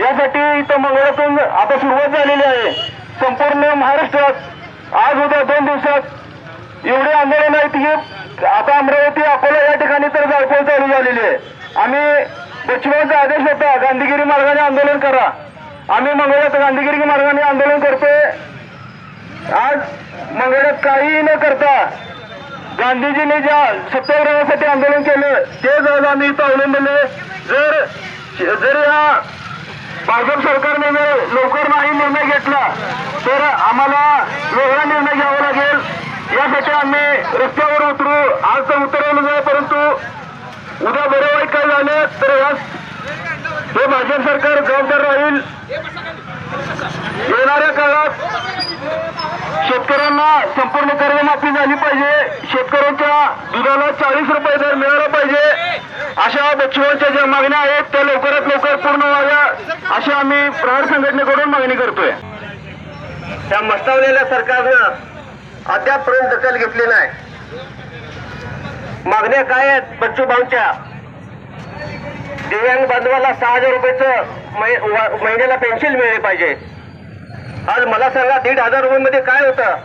यासाठी इथं मंगळातून आता सुरुवात झालेली आहे. संपूर्ण महाराष्ट्रात आज उद्या दोन दिवसात एवढे आंदोलन आहेत की आता अमरावती अकोला या ठिकाणी तर जाळपोळ चालू झालेली आहे. आम्ही पश्चिमाचा आदेश होता गांधीगिरी मार्गाने आंदोलन करा. आम्ही मंगळात गांधीगिरी मार्गाने आंदोलन करतोय. आज मंगळात काहीही न करता गांधीजींनी ज्या सत्याग्रहासाठी आंदोलन केलं तेच आज आम्ही इथं अवलंबले जर जर या भाजप सरकारने जर लवकर नाही निर्णय घेतला तर आम्हाला वेगळा निर्णय घ्यावा लागेल. यासाठी आम्ही रस्त्यावर उतरू. आज तर उतरवलं नाही परंतु उद्या बरं वाईट काय झालं तर या हे भाजप सरकार जबाबदार राहील. येणाऱ्या काळात शेतकऱ्यांना संपूर्ण कर्जमाफी झाली पाहिजे. शेतकऱ्यांच्या दुधाला चाळीस रुपये दर मिळाला पाहिजे. अशा बच्चूंच्या ज्या मागण्या आहेत त्या लवकरात लवकर पूर्ण व्हाव्या. अशी आम्ही प्रहार संघटनेकडून मागणी करतोय. त्या मस्तावलेल्या सरकारनं अद्यापपर्यंत दखल घेतली नाही. मागण्या काय आहेत बच्चू भाऊच्या? दिव्यांग बांधवाला सहा हजार रुपयाचं महिन्याला पेन्शन मिळाली पाहिजे. आज मला सांगा दीड हजार रुपये मध्ये काय होतं?